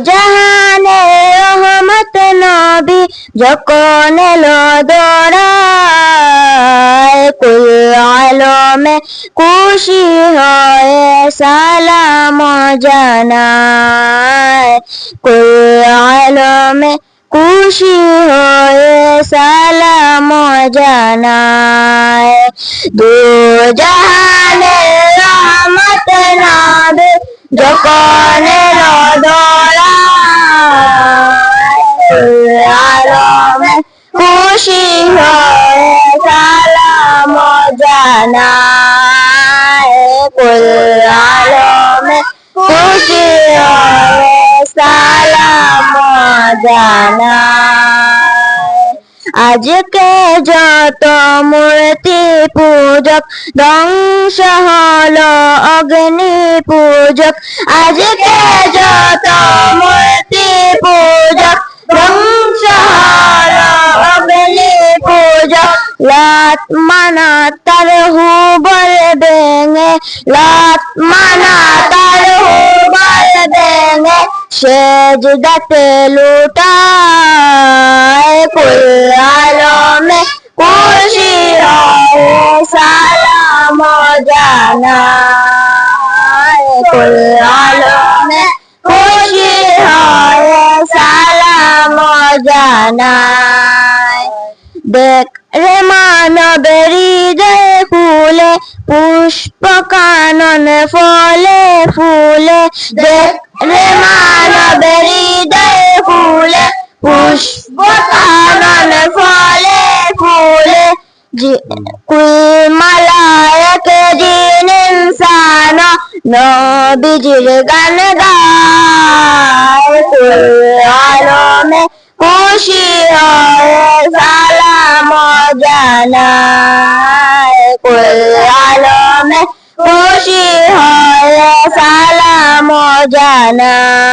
জাহানে রহমত নবী যখন এলো দৌড়ায় কুল আলমে খুশি হয়ে সালাম জানায়। কুল আলমে খুশি হয়ে সালাম জানায়। দু জাহানে আলমে খুশি হয়ে সালাম জানায় কুল আলমে খুশি হয়ে সালাম জানায় আজকে যত মূর্তি পূজক ধ্বংস হলো, অগ্নি পূজক, আজকে लात मना हो बल देंगे। लात मना हो बल देंगे। सेजदते लूटा कुल आलो में। खुशी हो सलाम हो जाना कुल आलो में खुशियों सलाम हो जाना দেখ রে মানবের হৃদয় ফুলে পুষ্প কানন ফলে ফুলে দেখ রে মানবের হৃদয় ফুলে পুষ্প কানন ফলে ফুলে কুল মালায়ক জিন ইনসান নবীজির গান গায় জানায় কুল আলমে খুশি হয়ে সালাম জানায়।